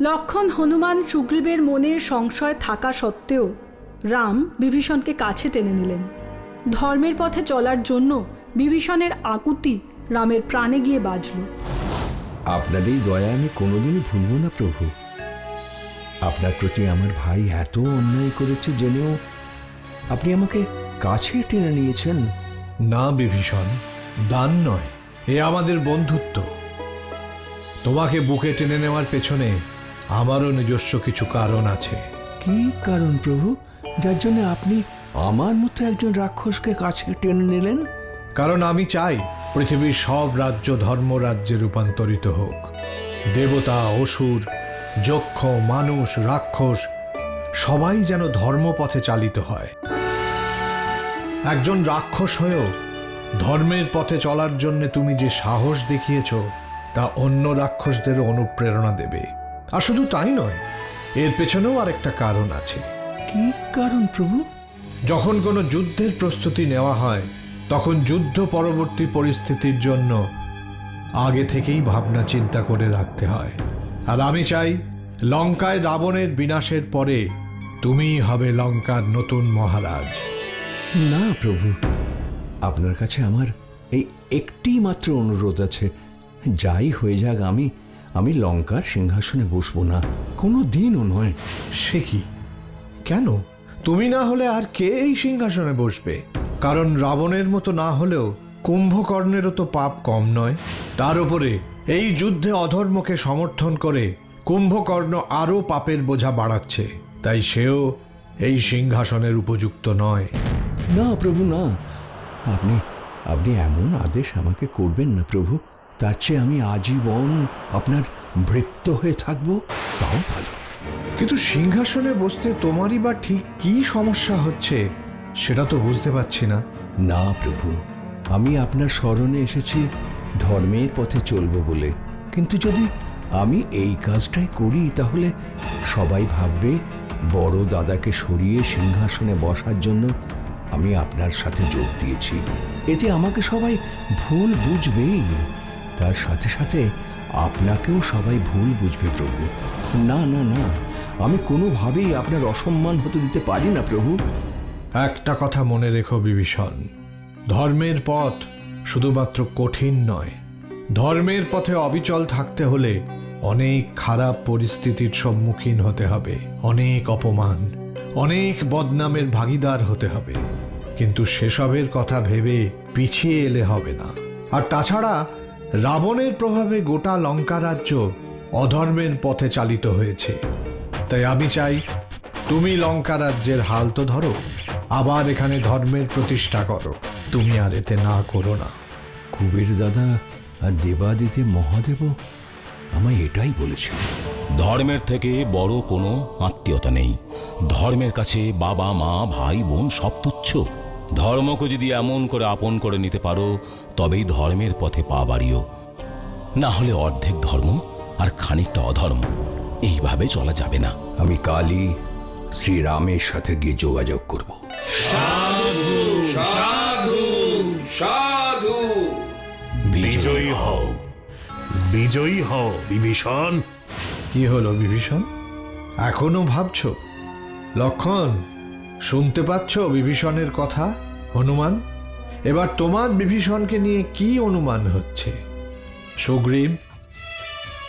লক্ষণ হনুমান সুগ্রীবের মনে সংশয় থাকা সত্ত্বেও রাম বিভীষণকে কাছে টেনে নিলেন। ধর্মের পথে চলার জন্য বিভীষণের আকুতি রামের প্রাণে গিয়ে বাজল। আপনার এই দয়া আমি কোনোদিনই ভুলব না প্রভু। আপনার প্রতি আমার ভাই এত অন্যায় করেছে জেনেও আপনি আমাকে কাছে টেনে নিয়েছেন। না বিভীষণ দান নয় এ আমাদের বন্ধুত্ব। তোমাকে বুকে টেনে নেওয়ার পেছনে আমারও নিজস্ব কিছু কারণ আছে। কি কারণ প্রভু? যার জন্য আপনি আমার মতো একজন রাক্ষসকে কাছে টেনে নিলেন? কারণ আমি চাই পৃথিবীর সব রাজ্য ধর্মরাজ্যে রূপান্তরিত হোক। দেবতা অসুর যক্ষ মানুষ রাক্ষস সবাই যেন ধর্মপথে চালিত হয়। একজন রাক্ষস হয়েও ধর্মের পথে চলার জন্য তুমি যে সাহস দেখিয়েছ তা অন্য রাক্ষসদেরও অনুপ্রেরণা দেবে। আর শুধু তাই নয় এর পেছনেও আরেকটা কারণ আছে। কি কারণ প্রভু? যখন কোনো যুদ্ধের প্রস্তুতি নেওয়া হয় তখন যুদ্ধ পরবর্তী পরিস্থিতির জন্য আগে থেকেই ভাবনা চিন্তা করে রাখতে হয়। আর আমি চাই লঙ্কায় রাবণের বিনাশের পরে তুমিই হবে লঙ্কার নতুন মহারাজ। না প্রভু। আপনার কাছে আমার এই একটি মাত্র অনুরোধ আছে। যাই হয়ে যাক আমি আমি লঙ্কার সিংহাসনে বসবো না। কোনো দিনও নয়। সে কি? কেন? তুমি না হলে আর কে এই সিংহাসনে বসবে? কারণ রাবণের মতো না হলেও কুম্ভকর্ণেরও তো পাপ কম নয়। তার উপরে এই যুদ্ধে অধর্মকে সমর্থন করে কুম্ভকর্ণ আরও পাপের বোঝা বাড়াচ্ছে। তাই সেও এই সিংহাসনের উপযুক্ত নয়। না প্রভু না। আপনি আপনি এমন আদেশ আমাকে করবেন না প্রভু। তার চেয়ে আমি আজীবন আপনার ভৃত্য হয়ে থাকব তাও ভালো। কিন্তু সিংহাসনে বসতে তোমারই বা ঠিক কি সমস্যা হচ্ছে সেটা তো বুঝতে পারছি না। না প্রভু আমি আপনার স্মরণে এসেছি ধর্মের পথে চলবো বলে। কিন্তু যদি আমি এই কাজটাই করি তাহলে সবাই ভাববে বড় দাদাকে সরিয়ে সিংহাসনে বসার জন্য আমি আপনার সাথে যোগ দিয়েছি। এতে আমাকে সবাই ভুল বুঝবেই। তার সাথে সাথে আপনাকেও সবাই ভুল বুঝবে প্রভু। না না না, আমি কোনোভাবেই আপনার অসম্মান হতে দিতে পারি না প্রভু। একটা কথা মনে রেখো বিভীষণ, ধর্মের পথ শুধুমাত্র কঠিন নয়। ধর্মের পথে অবিচল থাকতে হলে অনেক খারাপ পরিস্থিতির সম্মুখীন হতে হবে, অনেক অপমান, অনেক বদনামের ভাগিদার হতে হবে। কিন্তু সেসবের কথা ভেবে পিছিয়ে এলে হবে না। আর তাছাড়া রাবণের প্রভাবে গোটা লঙ্কা রাজ্য অধর্মের পথে চালিত হয়েছে। তাই আমি চাই তুমি লঙ্কা রাজ্যের হাল তো ধরো আবার এখানে ধর্মের প্রতিষ্ঠা করো। তুমি আর এতে না করো না। কুবের দাদা আর দেবাদিতে মহাদেব আমায় এটাই বলেছিল। ধর্মের থেকে বড় কোনো আত্মীয়তা নেই। ধর্মের কাছে বাবা মা ভাই বোন সব তুচ্ছ। ধর্মকে যদি এমন করে আপন করে নিতে পারো তবেই ধর্মের পথে পা বাড়িও। না হলে অর্ধেক ধর্ম আর খানিকটা অধর্ম। এইভাবে চলা যাবে না। আমি কালই শ্রীরামের সাথে গিয়ে যোগাযোগ করব। বিজয়ী হও। বিজয়ী হও বিভীষণ। কি হলো বিভীষণ? এখনও ভাবছ? লক্ষণ? শুনতে পাচ্ছ বিভীষণের কথা, হনুমান? এবার তোমার বিভীষণকে নিয়ে কি অনুমান হচ্ছে? সুগ্রীব,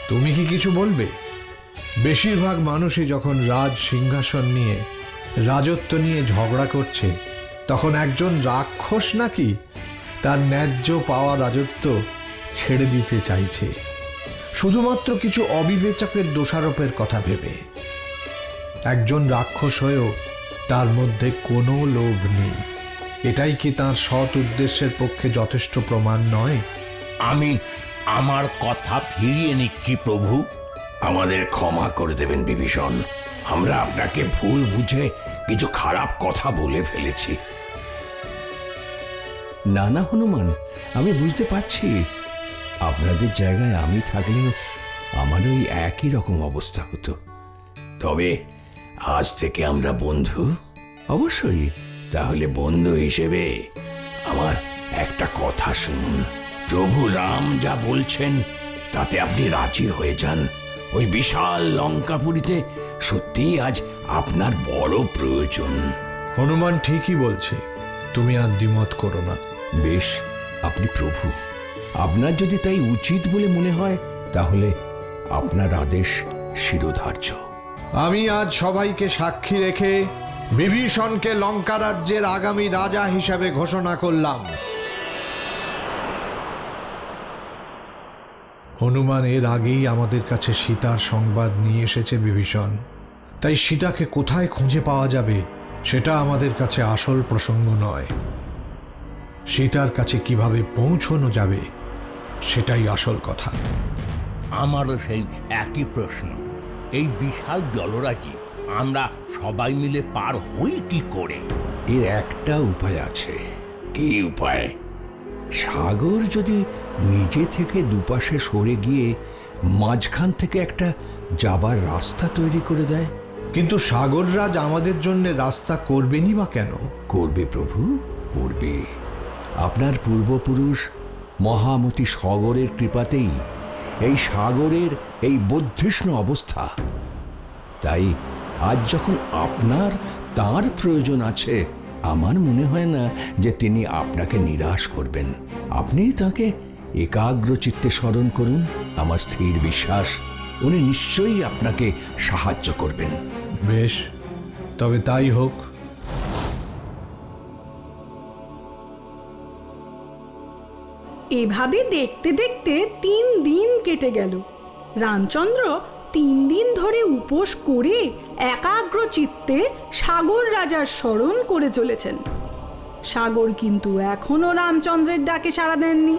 তুমি কি কিছু বলবে? বেশিরভাগ মানুষই যখন রাজ সিংহাসন নিয়ে, রাজত্ব নিয়ে ঝগড়া করছে, তখন একজন রাক্ষস নাকি তার ন্যায্য পাওয়া রাজত্ব ছেড়ে দিতে চাইছে? শুধুমাত্র কিছু অবিবেচকের দোষারোপের কথা ভেবে। একজন রাক্ষস হয়েও তার মধ্যে কোনো লোভ নেই। এটাই কি তার সৎ উদ্দেশ্যের পক্ষে যথেষ্ট প্রমাণ নয়? আমি আমার কথা ফিরিয়ে নিচ্ছি, প্রভু। আমাদের ক্ষমা করে দেবেন, বিভীষণ। আমরা আপনাকে ভুল বুঝে কিছু খারাপ কথা বলে ফেলেছি। না না হনুমান, আমি বুঝতে পারছি। আপনাদের জায়গায় আমি থাকলেও আমার ওই একই রকম অবস্থা হতো। তবে আজ থেকে আমরা বন্ধু? অবশ্যই। তাহলে বন্ধু হিসেবে আমার একটা কথা শুনুন। প্রভু রাম যা বলছেন তাতে আপনি রাজি হয়ে যান। ওই বিশাল লঙ্কাপুরীতে সত্যিই আজ আপনার বড় প্রয়োজন। হনুমান ঠিকই বলছে তুমি আর দ্বিমত করো না। বেশ আপনি প্রভু। আপনার যদি তাই উচিত বলে মনে হয় তাহলে আপনার আদেশ শিরোধার্য। আমি আজ সবাইকে সাক্ষী রেখে বিভীষণকে লঙ্কা রাজ্যের আগামী রাজা হিসাবে ঘোষণা করলাম। হনুমান এর আগেই আমাদের কাছে সীতার সংবাদ নিয়ে এসেছে বিভীষণ। তাই সীতাকে কোথায় খুঁজে পাওয়া যাবে, সেটা আমাদের কাছে আসল প্রসঙ্গ নয়। সীতার কাছে কীভাবে পৌঁছনো যাবে, সেটাই আসল কথা। আমারও সেই একই প্রশ্ন। এই বিশাল জলরাশি আমরা সবাই মিলে পার হই কি করে? এর একটা উপায় আছে। কি উপায়? সাগর যদি নিজে থেকে দুপাশে সরে গিয়ে মাঝখান থেকে একটা যাবার রাস্তা তৈরি করে দেয়? কিন্তু সাগররাজ আমাদের জন্য রাস্তা করবেনই বা কেন? করবে প্রভু করবে। আপনার পূর্বপুরুষ মহামতি সাগরের কৃপাতেই এই সাগরের এই বদ্ধিষ্ণ অবস্থা। তাই আজ যখন আপনার তার প্রয়োজন আছে, আমার মনে হয় না যে তিনি আপনাকে নিরাশ করবেন। আপনি তাকে একাগ্র চিত্তে স্মরণ করুন, আমার স্থির বিশ্বাস, উনি নিশ্চয়ই আপনাকে সাহায্য করবেন। বেশ, তবে তাই হোক। এভাবে দেখতে দেখতে তিন দিন কেটে গেল। রামচন্দ্র তিন দিন ধরে উপোস করে একাগ্র চিত্তে সাগর রাজার স্মরণ করে চলেছেন। সাগর কিন্তু এখনও রামচন্দ্রের ডাকে সাড়া দেননি।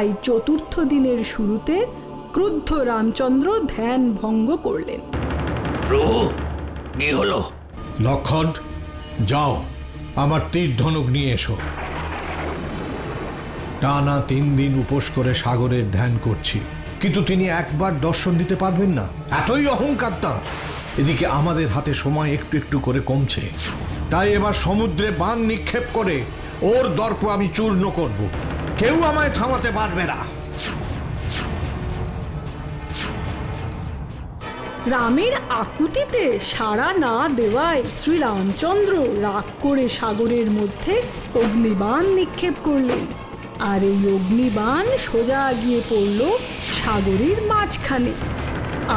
তাই চতুর্থ দিনের শুরুতে ক্রুদ্ধ রামচন্দ্র ধ্যান ভঙ্গ করলেন। প্রভু কি হলো? লক্ষণ যাও আমার তীর ধনুক নিয়ে এসো। টানা তিন দিন উপোস করে সাগরের ধ্যান করছি কিন্তু তিনি একবার দর্শন দিতে পারবেন না। এতই অহংকার তাঁর। এদিকে আমাদের হাতে সময় একটু একটু করে কমছে। তাই এবার সমুদ্রে বান নিক্ষেপ করে ওর দর্প আমি চূর্ণ করব। কেউ আমায় থামাতে পারবে না। রামের আকুতিতে সাড়া না দেওয়ায় শ্রী রামচন্দ্র রাগ করে সাগরের মধ্যে অগ্নিবাণ নিক্ষেপ করলেন। আর এই অগ্নিবাণ সোজা গিয়ে পড়ল সাগরের মাঝখানে।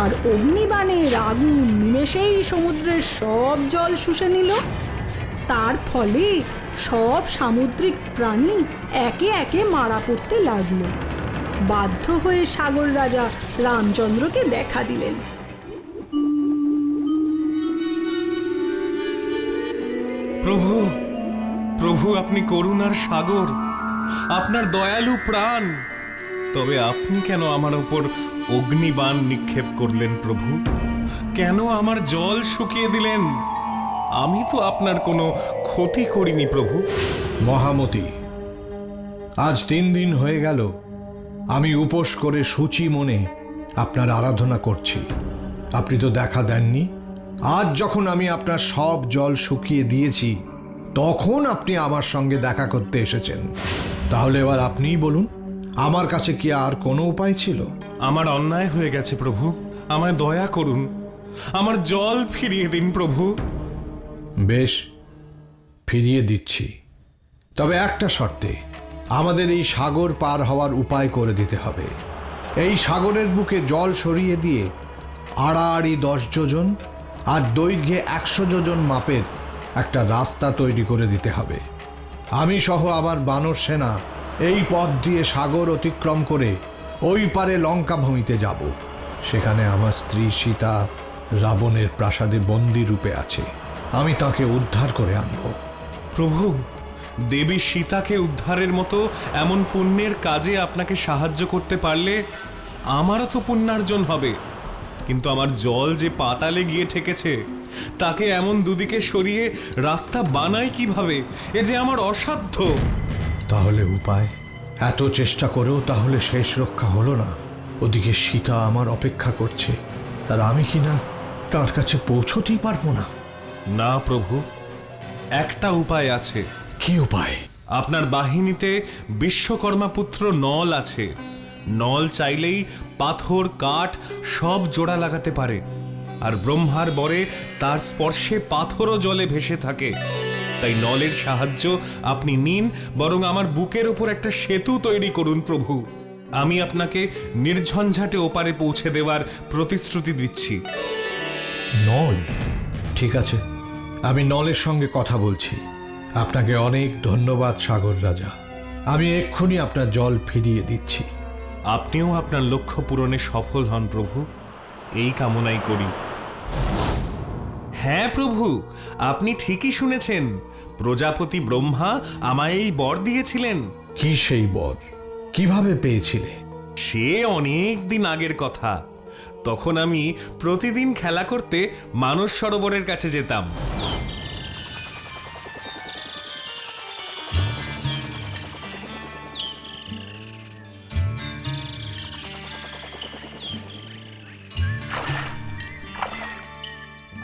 আর অগ্নিবাণের আগুন নিমেষেই সমুদ্রের সব জল শুষে নিল। তার ফলে সব সামুদ্রিক প্রাণী একে একে মারা পড়তে লাগল। বাধ্য হয়ে সাগর রাজা রামচন্দ্রকে দেখা দিলেন। প্রভু প্রভু আপনি করুণার সাগর, আপনার দয়ালু প্রাণ। তবে আপনি কেন আমার ওপর অগ্নিবাণ নিক্ষেপ করলেন প্রভু? কেন আমার জল শুকিয়ে দিলেন? আমি তো আপনার কোনো ক্ষতি করিনি প্রভু। মহামতি আজ তিন দিন হয়ে গেল আমি উপোস করে সূচি মনে আপনার আরাধনা করছি। আপনি তো দেখা দেননি। আজ যখন আমি আপনার সব জল শুকিয়ে দিয়েছি তখন আপনি আমার সঙ্গে দেখা করতে এসেছেন। তাহলে এবার আপনিই বলুন আমার কাছে কি আর কোনো উপায় ছিল? আমার অন্যায় হয়ে গেছে প্রভু। আমায় দয়া করুন। আমার জল ফিরিয়ে দিন প্রভু। বেশ ফিরিয়ে দিচ্ছি। তবে একটা শর্তে, আমাদের এই সাগর পার হওয়ার উপায় করে দিতে হবে। এই সাগরের বুকে জল সরিয়ে দিয়ে আড়াআড়ি দশ যোজন আর দৈর্ঘ্যে একশো যোজন মাপের একটা রাস্তা তৈরি করে দিতে হবে। আমি সহ আবার বানর সেনা এই পথ দিয়ে সাগর অতিক্রম করে ওই পারে লঙ্কা ভূমিতে যাব। সেখানে আমার স্ত্রী সীতা রাবণের প্রাসাদে বন্দি রূপে আছে। আমি তাকে উদ্ধার করে আনব। প্রভু দেবী সীতাকে উদ্ধারের মতো এমন পুণ্যের কাজে আপনাকে সাহায্য করতে পারলে আমারও তো পুণ্যার্জন হবে। কিন্তু আমার জল যে পাতালে গিয়ে ঠেকেছে তাকে এমন দুদিকে সরিয়ে রাস্তা বানাই কীভাবে? এ যে আমার অসাধ্য। তাহলে উপায়? এত চেষ্টা করেও তাহলে শেষ রক্ষা হলো না। ওদিকে সীতা আমার অপেক্ষা করছে। আর আমি কি না তার কাছে পৌঁছতেই পারব না? না প্রভু একটা উপায় আছে। কি উপায়? আপনার বাহিনীতে বিশ্বকর্মা পুত্র নল আছে। নল চাইলেই পাথর কাঠ সব জোড়া লাগাতে পারে। আর ব্রহ্মার বরে তার স্পর্শে পাথরও জলে ভেসে থাকে। তাই নলের সাহায্য আপনি নিন বরং আমার বুকের ওপর একটা সেতু তৈরি করুন প্রভু। আমি আপনাকে নির্ঝঞ্ঝাটে ওপারে পৌঁছে দেওয়ার প্রতিশ্রুতি দিচ্ছি। নল? ঠিক আছে। আমি নলের সঙ্গে কথা বলছি। আপনাকে অনেক ধন্যবাদ সাগর রাজা। আমি এক্ষুনি আপনার জল ফিরিয়ে দিচ্ছি। আপনিও আপনার লক্ষ্য পূরণে সফল হন প্রভু। এই কামনাই করি। হ্যাঁ প্রভু আপনি ঠিকই শুনেছেন। প্রজাপতি ব্রহ্মা আমায় এই বর দিয়েছিলেন। কি সেই বর? কীভাবে পেয়েছিলে? সে অনেক দিন আগের কথা। তখন আমি প্রতিদিন খেলা করতে মানস সরোবরের কাছে যেতাম।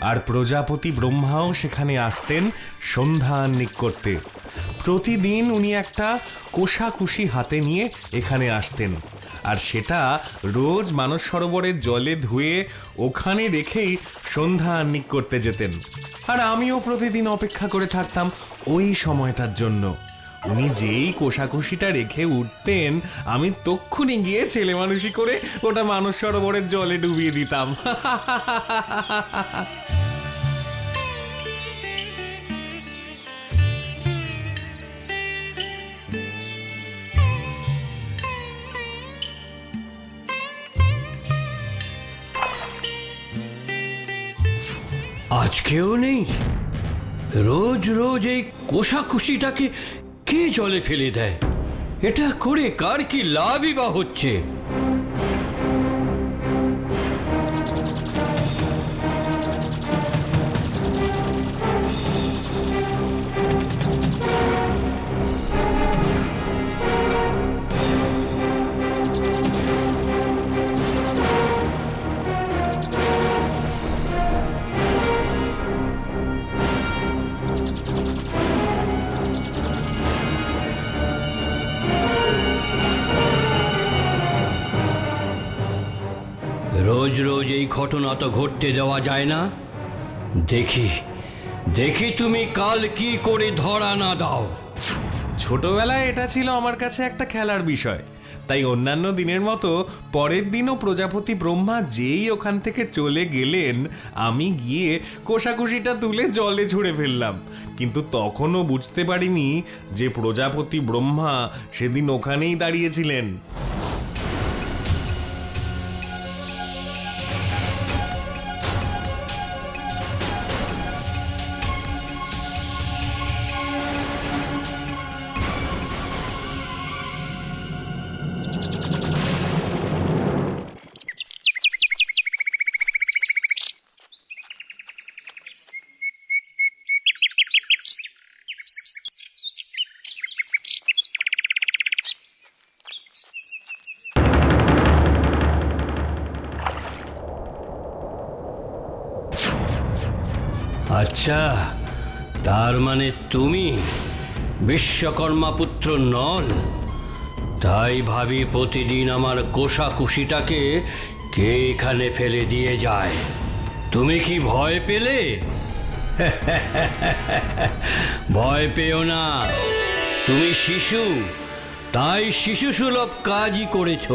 আর প্রজাপতি ব্রহ্মাও সেখানে আসতেন সন্ধ্যা আহ্নিক করতে। প্রতিদিন উনি একটা কোষাকুষি হাতে নিয়ে এখানে আসতেন। আর সেটা রোজ মানস সরোবরের জলে ধুয়ে ওখানে রেখেই সন্ধ্যা আহ্নিক করতে যেতেন। আর আমিও প্রতিদিন অপেক্ষা করে থাকতাম ওই সময়টার জন্য। উনি যেই কোষাকুষিটা রেখে উঠতেন, আমি তক্ষুনি গিয়ে ছেলে মানুষই করে ওটা মানস সরোবরের জলে ডুবিয়ে দিতাম। আজকেও নেই। রোজ রোজ এই কোষাকুষিটাকে কে জলে ফেলে দেয়? এটা করে কার কি লাভই বা হচ্ছে? রোজ রোজ এই ঘটনা তো ঘটতে দেওয়া যায় না। দেখি দেখি তুমি কাল কি করে ধরা না দাও। ছোটবেলায় এটা ছিল আমার কাছে একটা খেলার বিষয়। তাই অন্যান্য দিনের মতো পরের দিনও প্রজাপতি ব্রহ্মা যেই ওখান থেকে চলে গেলেন, আমি গিয়ে কোষাকুষিটা তুলে জলে ছুঁড়ে ফেললাম। কিন্তু তখনও বুঝতে পারিনি যে প্রজাপতি ব্রহ্মা সেদিন ওখানেই দাঁড়িয়েছিলেন। আচ্ছা তার মানে তুমি বিশ্বকর্মা পুত্র তাই ভাবি প্রতিদিন আমার কোষাকুষিটাকে কে এখানে ফেলে দিয়ে যায়? তুমি কি ভয় পেলে? ভয় পেও না। তুমি শিশু, তাই শিশু সুলভ কাজই করেছ।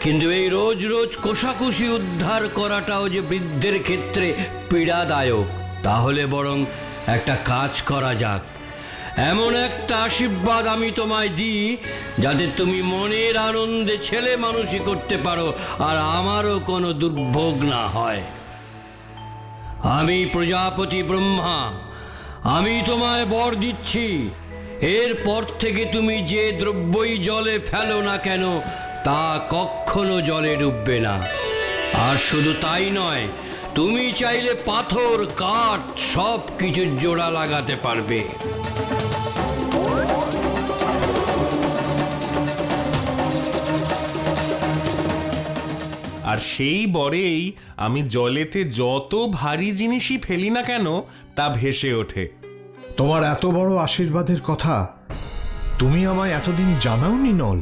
কিন্তু এই রোজ রোজ কোষাকুষি উদ্ধার করাটাও যে বৃদ্ধের ক্ষেত্রে পীড়াদায়ক। তাহলে বরং একটা কাজ করা যাক। এমন একটা আশীর্বাদ আমি তোমায় দিই, যাতে তুমি মনের আনন্দে ছেলে মানুষই করতে পারো, আর আমারও কোনো দুর্ভোগ না হয়। আমি প্রজাপতি ব্রহ্মা, আমি তোমায় বর দিচ্ছি। এরপর থেকে তুমি যে দ্রব্যই জলে ফেলো না কেন, তা কখনো জলে ডুববে না। আর শুধু তাই নয় তুমি চাইলে পাথর কাঠ সব কিছুর জোড়া লাগাতে পারবে। আর সেই বরেই আমি জলেতে যত ভারী জিনিসই ফেলি না কেন তা ভেসে ওঠে। তোমার এত বড় আশীর্বাদের কথা তুমি আমায় এতদিন জানাওনি নল।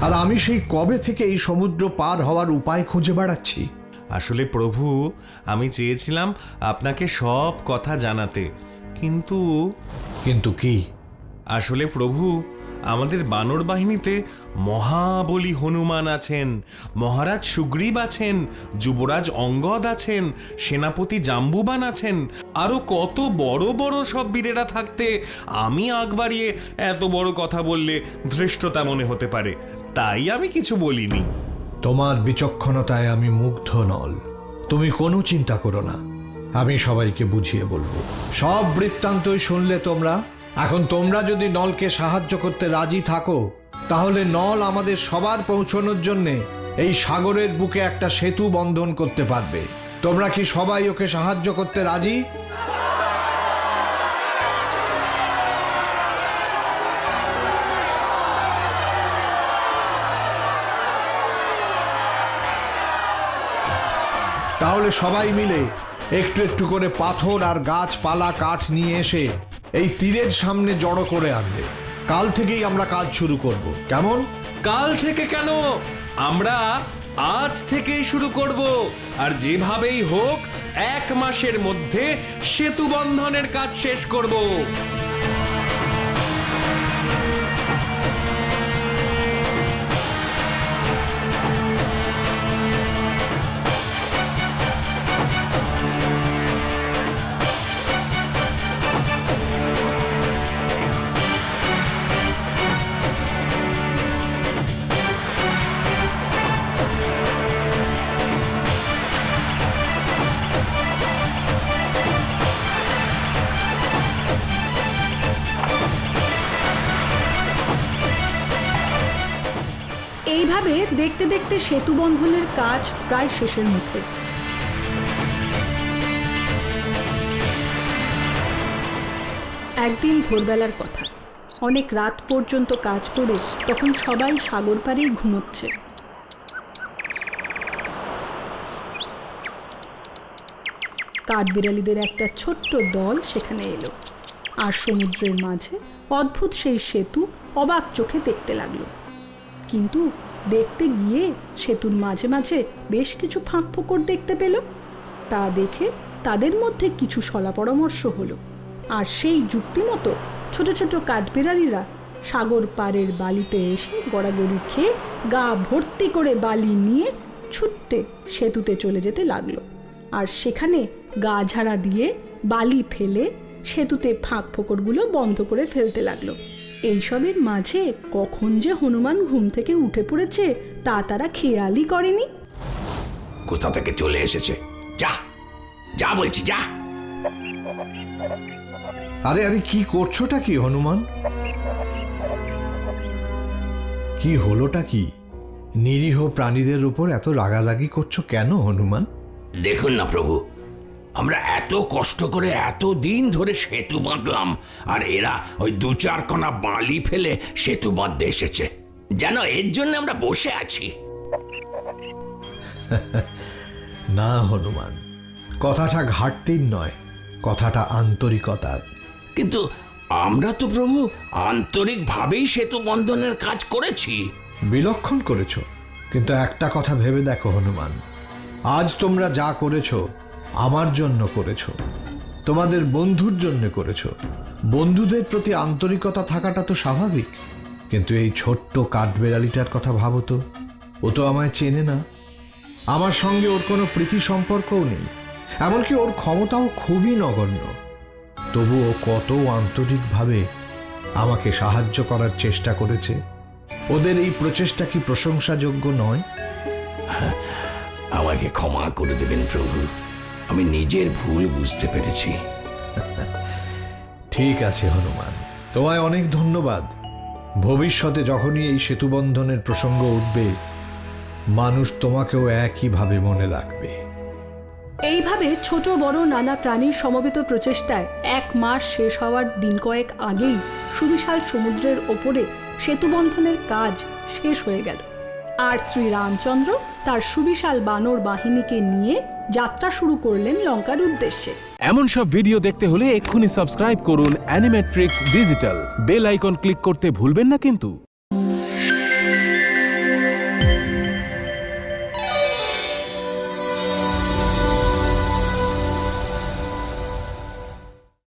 আর আমি সেই কবে থেকে এই সমুদ্র পার হওয়ার উপায় খুঁজে বেড়াচ্ছি? আসলে প্রভু আমি চেয়েছিলাম আপনাকে সব কথা জানাতে। কিন্তু কিন্তু কি? আসলে প্রভু আমাদের বানর বাহিনীতে মহাবলী হনুমান আছেন মহারাজ সুগ্রীব আছেন যুবরাজ অঙ্গদ আছেন সেনাপতি জাম্বুবান আছেন আরও কত বড় বড় সব বীরেরা থাকতে আমি আগ বাড়িয়ে এত বড় কথা বললে ধৃষ্টতা মনে হতে পারে। তাই আমি কিছু বলিনি। তোমার বিচক্ষণতায় আমি মুগ্ধ নল। তুমি কোনো চিন্তা করো না। আমি সবাইকে বুঝিয়ে বলব। সব বৃত্তান্তই শুনলে তোমরা? এখন তোমরা যদি নলকে সাহায্য করতে রাজি থাকো, তাহলে নল আমাদের সবার পৌঁছানোর জন্যে এই সাগরের বুকে একটা সেতু বন্ধন করতে পারবে। তোমরা কি সবাই ওকে সাহায্য করতে রাজি? তাহলে সবাই মিলে একটু একটু করে পাথর আর গাছপালা, কাঠ নিয়ে এসে এই তীরের সামনে জড়ো করে আনবে। কাল থেকেই আমরা কাজ শুরু করব। কেমন? কাল থেকে কেন? আমরা আজ থেকেই শুরু করব। আর যেভাবেই হোক, এক মাসের মধ্যে সেতু বন্ধনের কাজ শেষ করব। এইভাবে দেখতে দেখতে সেতু বন্ধনের কাজ প্রায় শেষের মুখে? একদিন ভোরবেলার কথা। অনেক রাত পর্যন্ত কাজ করে তখন সবাই সাগর পাড়েই ঘুমোচ্ছে। কাঠবিড়ালিদের একটা ছোট্ট দল সেখানে এলো। আর সমুদ্রের মাঝে অদ্ভুত সেই সেতু অবাক চোখে দেখতে লাগল। কিন্তু দেখতে গিয়ে সেতুর মাঝে মাঝে বেশ কিছু ফাঁক ফোকর দেখতে পেল। তা দেখে তাদের মধ্যে কিছু সলা পরামর্শ হলো। আর সেই যুক্তি মতো ছোট ছোট কাঠবিড়ালিরা সাগর পাড়ের বালিতে এসে গড়াগড়ি খেয়ে গা ভর্তি করে বালি নিয়ে ছুটতে সেতুতে চলে যেতে লাগল। আর সেখানে গা ঝাড়া দিয়ে বালি ফেলে সেতুতে ফাঁক ফোকরগুলো বন্ধ করে ফেলতে লাগল। এইসবের মাঝে কখন যে হনুমান ঘুম থেকে উঠে পড়েছে তা তারা খেয়ালই করেনি। কোথা থেকে চলে এসেছে? যা যা বলছি যা। আরে আরে কি করছোটা কি হনুমান? কি হলোটা কি? নিরীহ প্রাণীদের উপর এত রাগারাগি করছ কেন হনুমান? দেখুন না প্রভু আমরা এত কষ্ট করে এত দিন ধরে সেতু বাঁধলাম আর এরা ওই দু চার কণা বালি ফেলে সেতু বাঁধতে এসেছে। যেন এর জন্য আমরা বসে আছি। না হনুমান কথাটা ঘাটতির নয় কথাটা আন্তরিকতার। কিন্তু আমরা তো প্রভু আন্তরিকভাবেই সেতু বন্ধনের কাজ করেছি। বিলক্ষণ করেছ কিন্তু একটা কথা ভেবে দেখো হনুমান আজ তোমরা যা করেছ আমার জন্য করেছ। তোমাদের বন্ধুর জন্য করেছ। বন্ধুদের প্রতি আন্তরিকতা থাকাটা তো স্বাভাবিক। কিন্তু এই ছোট্ট কাঠবেড়ালিটার কথা ভাবো তো। ও তো আমায় চেনে না। আমার সঙ্গে ওর কোনো প্রীতি সম্পর্কও নেই। এমনকি ওর ক্ষমতাও খুবই নগণ্য। তবুও কত আন্তরিকভাবে আমাকে সাহায্য করার চেষ্টা করেছে। ওদের এই প্রচেষ্টা কি প্রশংসাযোগ্য নয়? আমাকে ক্ষমা করে দেবেন প্রভু। আমি নিজের ভুল বুঝতে পেরেছি। ঠিক আছে হনুমান। তোমায় অনেক ধন্যবাদ। ভবিষ্যতে যখনই এই সেতুবন্ধনের প্রসঙ্গ উঠবে মানুষ তোমাকেও একইভাবে মনে রাখবে। এইভাবে ছোট বড় নানা প্রাণীর সমবেত প্রচেষ্টায় এক মাস শেষ হওয়ার দিন কয়েক আগেই সুবিশাল সমুদ্রের ওপরে সেতুবন্ধনের কাজ শেষ হয়ে গেল। আর শ্রীরামচন্দ্র তার সুবিশাল বানর বাহিনীকে নিয়ে যাত্রা শুরু করলেন লঙ্কার উদ্দেশ্যে। এমন সব ভিডিও দেখতে হলে এক্ষুনি সাবস্ক্রাইব করুন Animetrix digital bell icon click করতে ভুলবেন না কিন্তু।